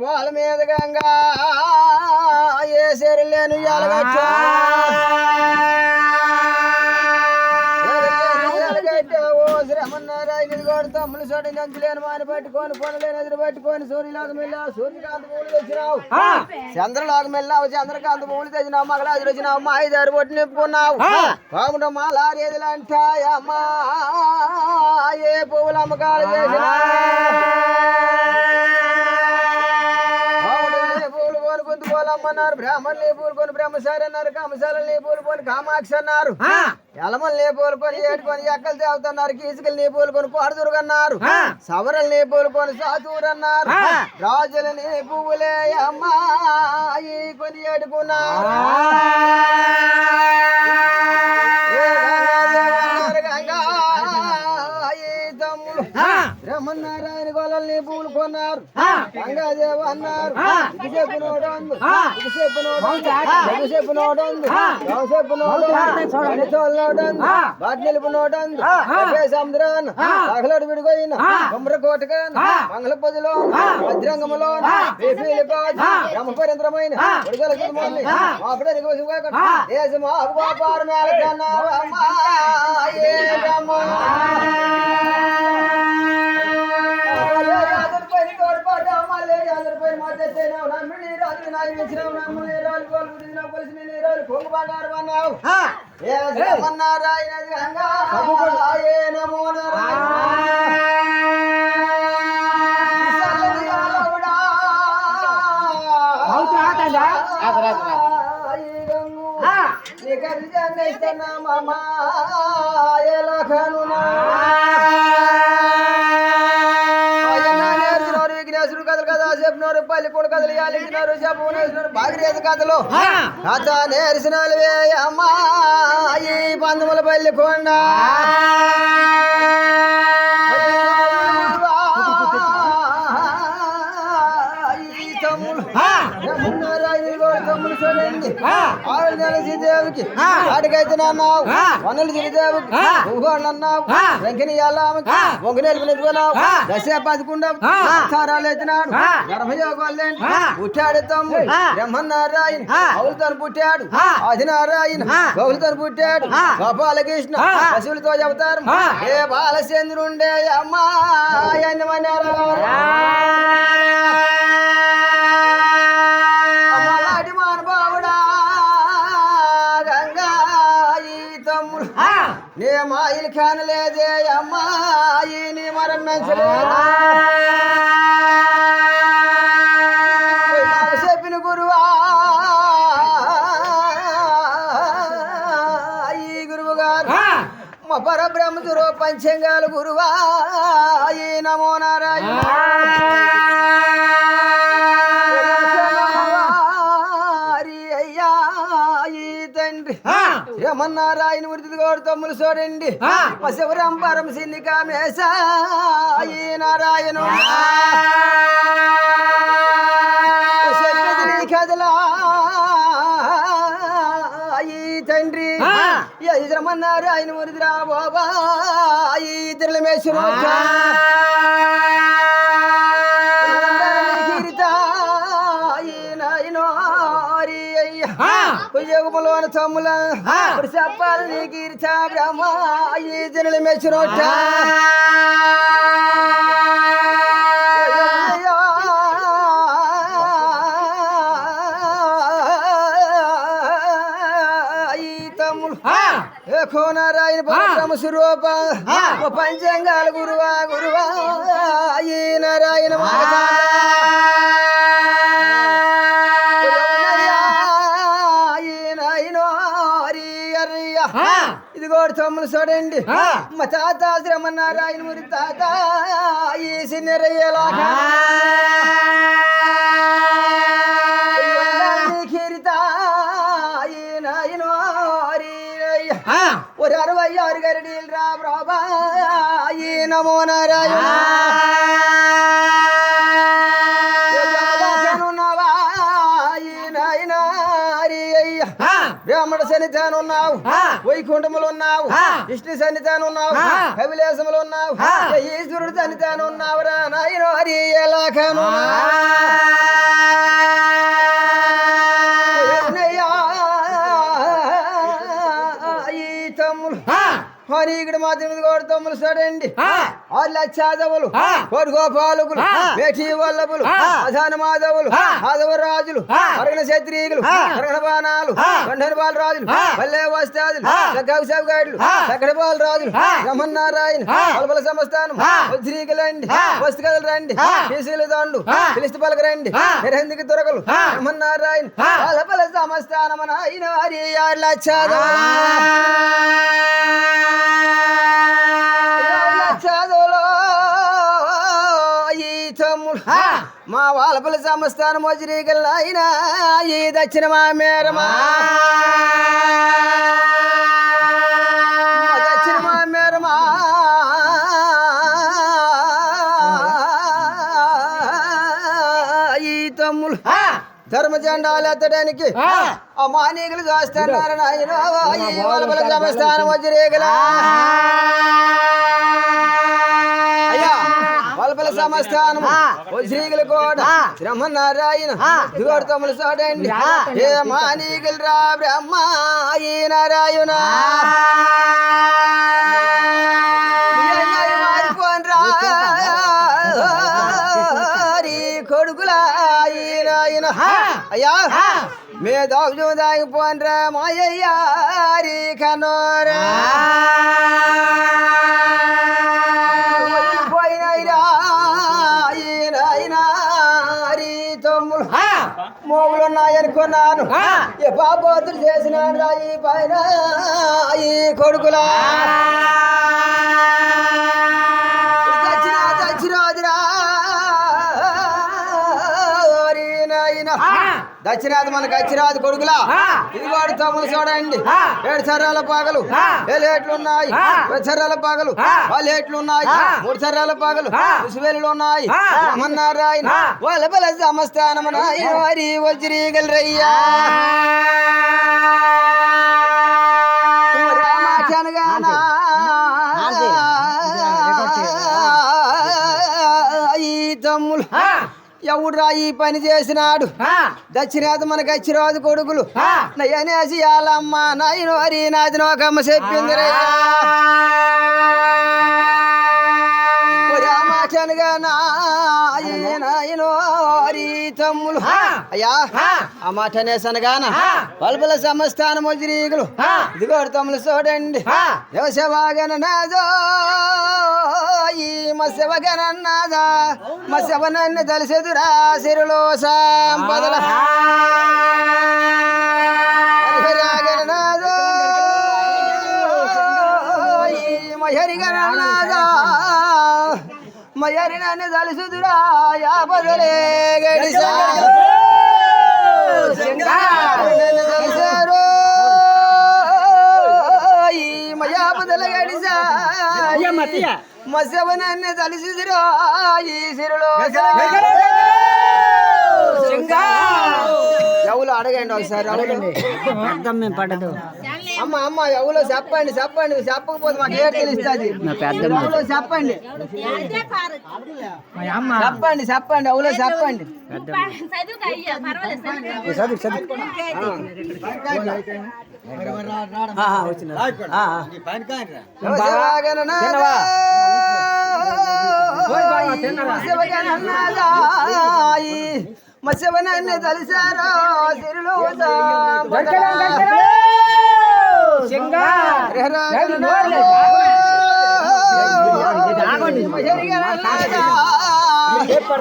పాల మీద గంగా ఏ సెరలేను ఇదిగోడు తమ్ముడు చోటి నంచులేని మాని పట్టుకొని పొనలేని ఎదురు పట్టుకొని సూర్యలోక మెల్ల సూర్యకాంత పూలు తెచ్చినావు. చంద్రలోక మెల్లావు చంద్రకాంత పూలు తెచ్చినావు మగలాజు వచ్చినావు మా ఐదారు పొట్టు నింపుకున్నావు. కాకుండా మా లారేదులు అంటాయమ్మా ఏ పువ్వులు అమ్మకాలు చేసినా పోలమ్మన్నారు బ్రాహ్మణులు పూలు కొని బ్రహ్మచారి అన్నారు కామశాలని పూలు కొని కామాక్షి అన్నారు ఎలమల్ని పూలు కొని ఏడుకొని ఎక్కలు తేవుతున్నారు కీసుకలు నీ పూలు కొని కోడదురుగు అన్నారు సవరలు నీ పూలు కొని సాతూరు అన్నారు రాజులని పువ్వులే అమ్మాయి కొని ఏడుకున్నారు బ్రహ్మనారాయణ గోళల్ని పూలు కొన్నారు గంగాదేవ అన్నారు. ఇది చెప్పు నోడందు రావు చెప్పు నోడందు నోడందు బాటి నిలుపు నోడందు సముద్రాన్ని పగలడు విడిపోయిన? కుమ్ర కోటగాన్ మంగళ పొదిలో వజ్రంగములో బ్రహ్మపరింద్రమైన? ఉడిగల కుటుంబాన్ని? మాపడానికి దేశము అవ్వాపారు మేల కన్నావు అమ్మా ఏ బ్రహ్మ విఘ్నేశ్వరుడు కదా చెప్పినారు పల్లి కూడా కథలు యాలించినారు చెప్పు బాగిరేది కథలు. కథ నేర్చినాలు అమ్మా ఈ పందముల పల్లి కొండ. ఆడికైతే అన్నావు వనలు శ్రీదేవికి ఇంకోళ్ళు అన్నావు వెంకని అల్లామకి ఒక నిలుపుకున్నావు దశ పదకొండవు సారాలు ఎత్తినాడు గర్భయోగాలు పుట్టాడు తమ్ముడు. బ్రహ్మనారాయణ. అవులతో పుట్టాడు. ఆదినారాయణ. గౌలతో పుట్టాడు. గోపాలకృష్ణ. పశువులతో చెబుతారు. ఏ బాలచంద్రుండే అమ్మా. అమ్మలాంటి మాయిలు కానలేదే అమ్మాయి నీ మరం మెచ్చలేదా చెప్పిన గురువా ఈ గురువు గారు మా పరబ్రహ్మచురు పంచంగాల గురువా ఈ నమో నారాయణ. హరి అయ్యా ఈ తండ్రి యమన్నారాయణ తమ్ములు చూడండి మా శివరంపరం సిన్ని కామేశ ఈ నారాయణ. కదలా. ఈ తండ్రి. యజమన్నారాయణ వృద్ధి రా బాబా ఈ తిరులమేశ్వరు ఇప్పుడు చెప్పాలి నీకు ఇరిచా బ్రహ్మ ఈ జనులు మెచ్చినోట కోనారాయణ పరబ్రహ్మ స్వరూప పంచంగాల గురువా గురువా ఈ నారాయణ తమ్ముడు చూడండి మా తాత శ్రమన్నారాయణ మురి తాత ఈ సిన్నరయ్యేలా ஒரு అరవై ఆరు గరడీలు రా ప్రభా. ఈ నమో సన్నిధానం ఉన్నావు వైకుంఠములు ఉన్నావు విష్ణు సన్నిధానం ఉన్నావు కవిలేశములు ఉన్నావు ఈశ్వరుడు సన్నిధానం ఉన్నావు రా. నాయన హరి ఎలా హరి ఇక్కడ మా తిరిగి సరే అండి ఆ. ఆరు లక్షాదవులు ఆ. కోటి గోపాలకులు ఆ. వేఠి వల్లభులు. అధాన మాధవులు. మాధవరాజులు. అరగణ క్షత్రియులు. అరగణ బాణాలు. గంధన బాలరాజులు. పల్లె వస్తాదులు ఆ. సగ్గావు సాగుగాడులు ఆ. సగడ బాలరాజులు ఆ. పలపల సంస్థానం. వజ్రీకులండి ఆ. వస్తుకలు రండి ఆ. కేసులు దండు. పిలిస్తే పలకరండి ఆ. నిరహందికి దొరకలు ఆ. పలపల సంస్థానం అయిన వారి ఆరు మా వాళ్ళపల సంస్థానం వజ్రీగల్ అయినా ఈ దక్షిణ మా మేరమా దక్షిణ మా మేరమా ఈ తమ్ముడు ఆ. ధర్మ జెండాలు ఎత్తడానికి ఆ. ఆ మానీకులు చేస్తున్నారు నాయన ఈ వాళ్ళపల సంస్థానం వజ్రీగలా. వలపల సమస్థానం శ్రీగులు కూడా బ్రహ్మనారాయణ. చూడండి ఏ మానీగులు రా బ్రహ్మ ఈ నారాయణ. కొడుకులా అయ్యా. మే దాగు దాగిపోన్రా మాయయ్యారి కనోరా పాపోతులు చేసిన ఈ పైన ఈ కొడుకులా. దక్షిణాది మనకు అచ్చిరాదు కొడుకులా. ఇదిగోడు తమ్ముడు చూడండి. ఏడు సర్రాల పాగలు. ఏలేట్లు ఉన్నాయి. రెండు సర్రాల పాగలు ఆ. వాళ్ళేట్లు ఉన్నాయి. మూడు సర్రాల పాగలు. ఉసువేలు ఉన్నాయి ఆ. వాళ్ళ బల సమస్థానమున వారి వజ్రీగలరయ్యా ఎవడురా ఈ పని చేసినాడు. దక్షిణాది మనకు అచ్చిరాదు కొడుకులు. నయనేసి ఆలమ్మ నాయన హరి నాది నోకమ్మ చెప్పింది రామాచనగా నాయనో హరి తమ్ములు ఆ. అయ్యా ఆ. మాట అనేసనగాన. పలుపుల సమస్థానం వజ్రీగులు ఆ. ఇదిగోడు తమ్ములు చూడండి ఆ. వ్యవసవాగన నాదో ఈ మత్స్యవగన నాదా మత్స్యవనన్ను తెలిసెదురా సిరులో సంపదల మయరి నన్ను తెలుసుదురా యాపదలే గడిసా. నన్ను తెలిసారు ఈ మయాపదల గడిసా. మసవనన్ను తలిసిదిరా ఈ సిరులో ఎవరు అడగండి ఒకసారి అవునండి అమ్మ అమ్మ ఎవరో చెప్పండి చెప్పండి చెప్పకపోతే మాకు ఏడు తెలుస్తుంది ఎవరో చెప్పండి. చెప్పండి చెప్పండి ఎవరో చెప్పండి. తిన్నవా? మత్స్యవనాన్ని తలిసారో సిరులు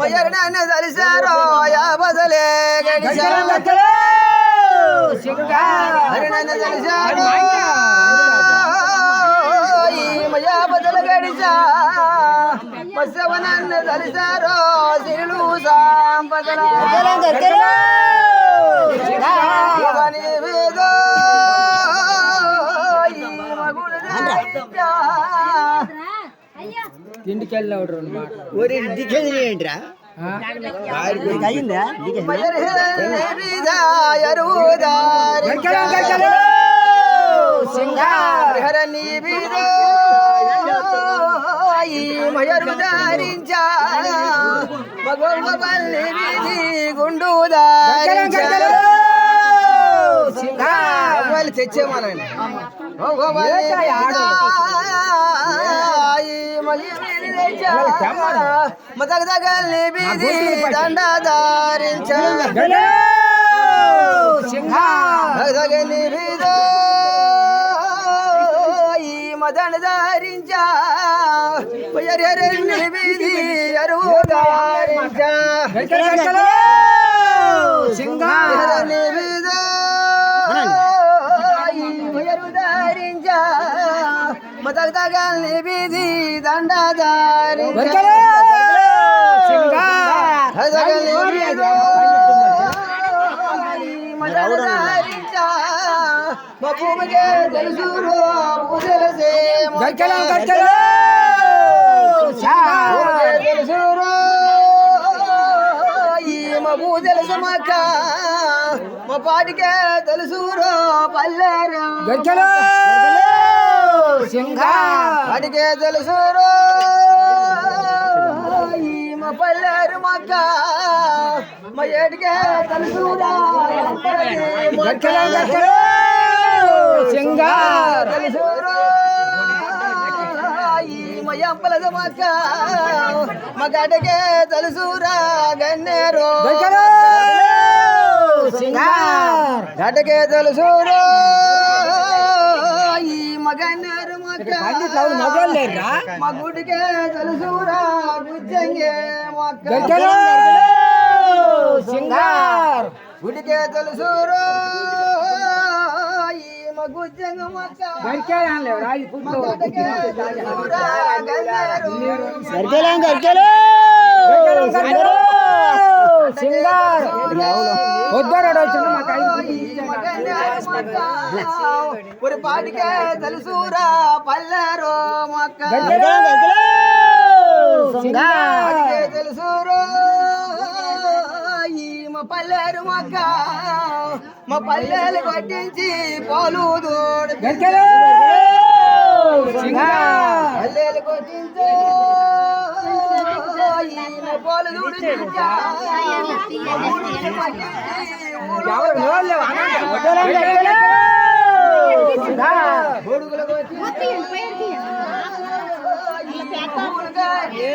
మయరణాన్ని తలిసారో యాబదలే గడిచారు హరినన్ను తెలిసారు మయా బదల గడిచా మత్స్యవనన్ను తెలిసారు సిరులు హరిదా ఎరువుదారి హరణి ఈ మయరు ధారించా. మగోళ్ళ పల్లి వీధి గుండు ధారించా. తెచ్చేమానండి మదన ధారించా వీధి అరువు ధారించా మదగదగల్ని వీధి దండదారి భూమికే తెలుసు తెలిసే తెలుసు ఈ మా పూజల సమక్క మా పాటికే తెలుసురో పల్లెరు పాటికే తెలుసురో మా పల్లెరు మక్క మా ఏటికే తెలుసురా తెలుసురో ఈ మా ఎంపలద మక్క మా గడకే తెలుసురా గన్నేరు గడ్డకే తెలుసురో ఈ మగన్నేరు మగుడికే మా గుడికే తెలుసురా గుజ్జంగే మక్క గుడికే తెలుసురో తెలుసురా పల్లెరు మొక్క. తెలుసురా పల్లెరు మక్క మా పల్లెలు కొట్టించి పోలు దూడు పల్లెలు కొట్టించో ఈ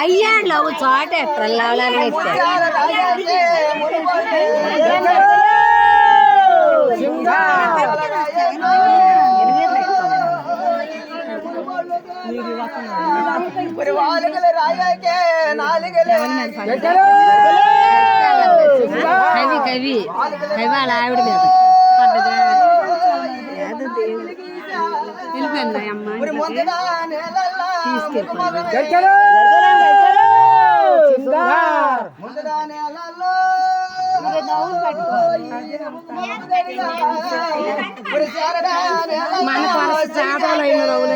అయ్యాడ్లో ఒక చోట ఎట్రల్లాలని ஒரு வாளுகளை ராயாக்கே நாளுகளே కవి కవి. కవి వాళ్ళ ఆవిడ మీద. వెళ్ళిపోయిందా అమ్మ మన కొనసాగలైన రోజులు.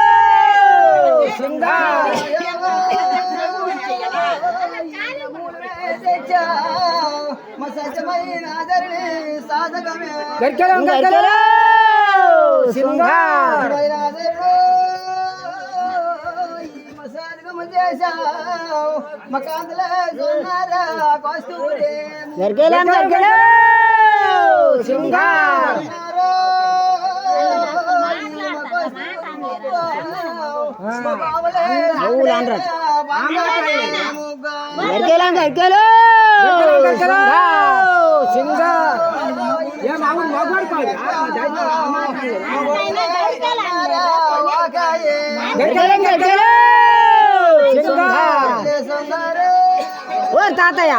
గరికెలం గరికెలం! సింగార్ గరికెలం గరికెలం సింగార్ గరికెలం! గరికెలం గరికెలం! గరికెలం సింగార్ ఓ తాతయ్య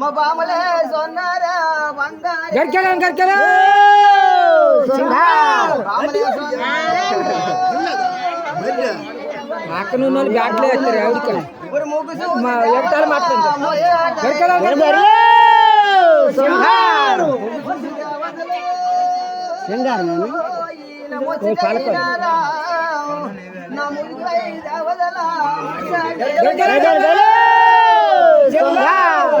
మా బామలే సొన్నారా గరికెలం గరికెలం. సింగార్ బామలే సొన్నారా అక్కడ ఉన్న వాళ్ళు బ్యాట్లు వేస్తారు ఎవరికి? ಎಕ್ಟಾಲ್ ಮಾಡ್ತಾನೆ ಸಿಂಗಾರು ಸಿಂಗಾರು ನಾನು ಪಾಲಕ ಸಿಂಗಾರು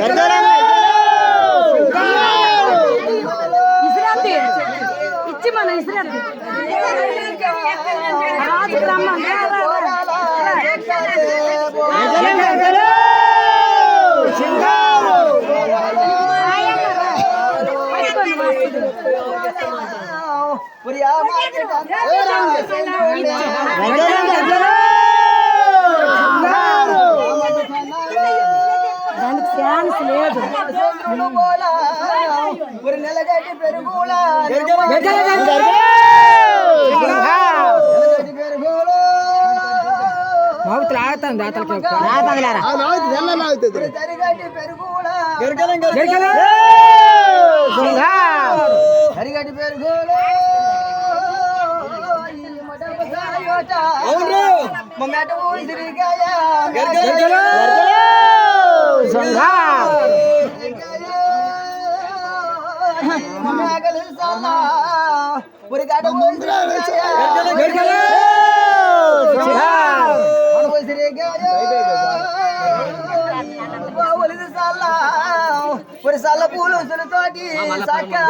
సింగార్ ఇచ్చి మన ఇసిరాదు రాజు రమ్మ దానికి ఛాన్స్ లేదు. బాబుతులు ఆగుతాను దాతలకి రాతగలారా సరిగటి పెరుగులో. అవును మొన్న ఊరి తిరిగాయా. সংঘার ஒரு சல பூலு சொல்லு தோட்டி சாக்கா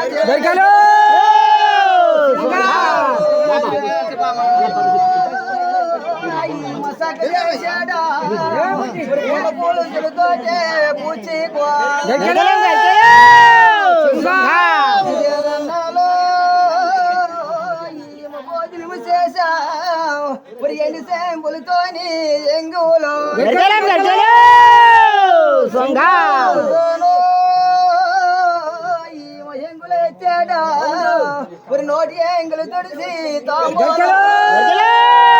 పులితోని ఎంగులో సంఘా ஒரு நோட்டியே எங்களுக்கு தொடுசி தாம்பரம்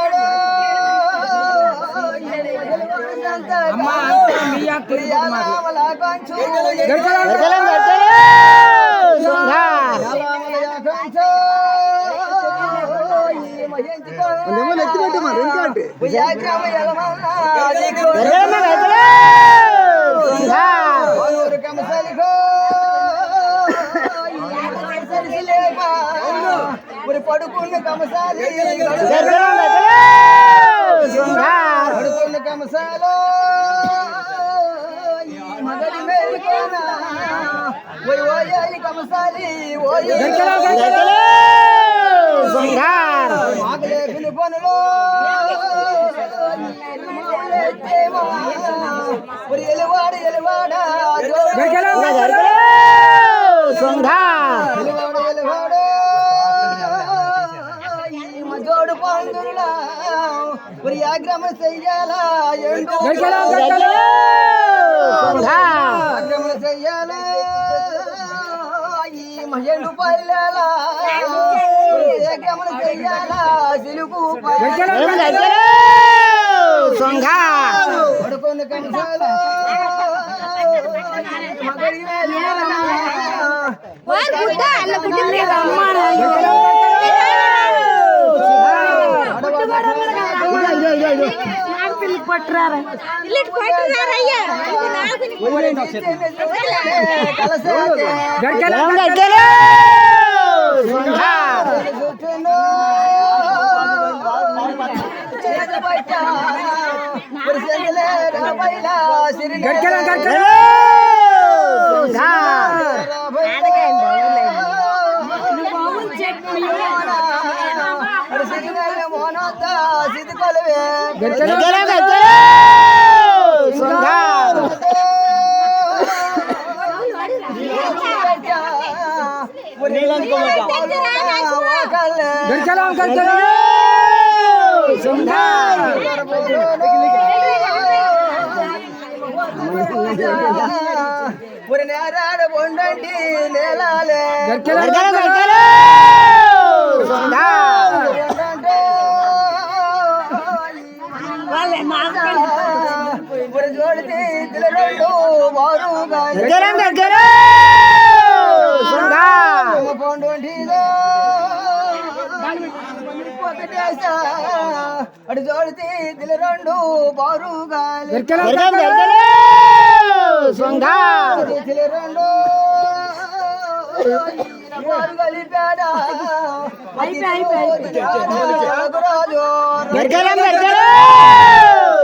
తుడిసి తాంబూలం మీరు ఆ- ஒரு పడుకున్న కమసాలి పడుకున్న కమసాలో మగడి మేలుకోన ఓయ్ ఓయ్ కమసాలి ఓయ్ మాగలే పిలుపనులో ఒరి ఎలువాడు ఎలువాడ పందులా ఒరి ఆగ్రమ చెయ్యాలా? ఆగ్రమ చెయ్యాలా? ఈ మహేండు పల్లెలా చెయ్యాలా? పడుకొని नाक पटरा रहा लिट पटरा रहा है नाक बोले ना से कल से घर के लोग घर के लोग सुंदर झूठनो घर के लोग घर के लोग सुंदर घरच्याला अंकल समजा पुरण्याराड बोंडंडी नेलाले घरच्याला अंकल समजा పొండుంటిలో ఒకటేసా అటు జోడి తీతులు రెండు బారుగా రెండు బారు కలిపాడా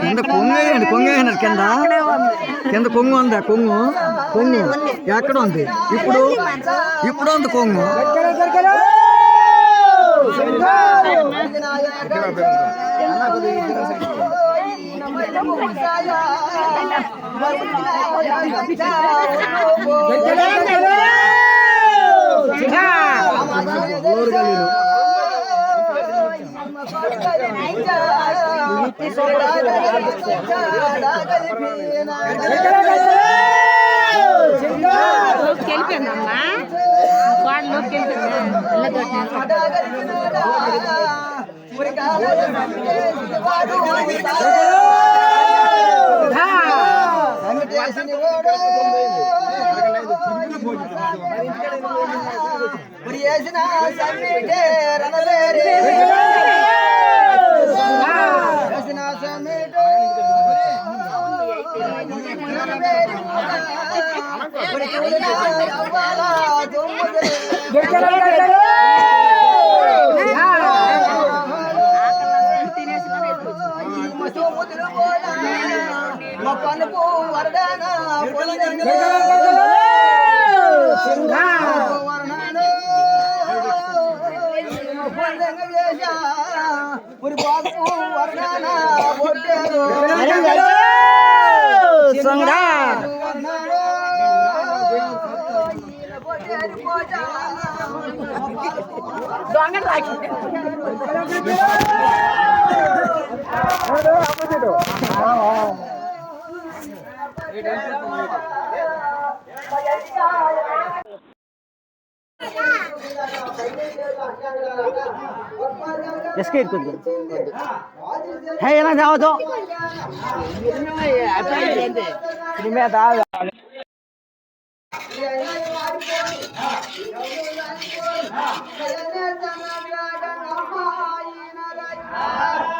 కింద కొంగేయండి వేయండి కింద. కింద కొంగు ఉందా? కొంగు. కొంగు. ఎక్కడ ఉంది? ఇప్పుడు? ఇప్పుడు ఉంది కొంగు. గరికెలం వెళ్ళిపోయిందమ్మా వెళ్ళిపోయిందా చేసిన సమ్మిటే రణవేరి చేసిన సమ్మిటే రణవేరి ஒரு பாப்பு வர்ணானா போட்டு சங்கா দোকান রাখি হ্যাঁ হ্যাঁ ಎಸ್ಕೇಟ್ ಕುದ್ದು ಹೇ ಏನಾದ ಯಾವುದು ಕಡಿಮೆ ಅದಾವ Ah!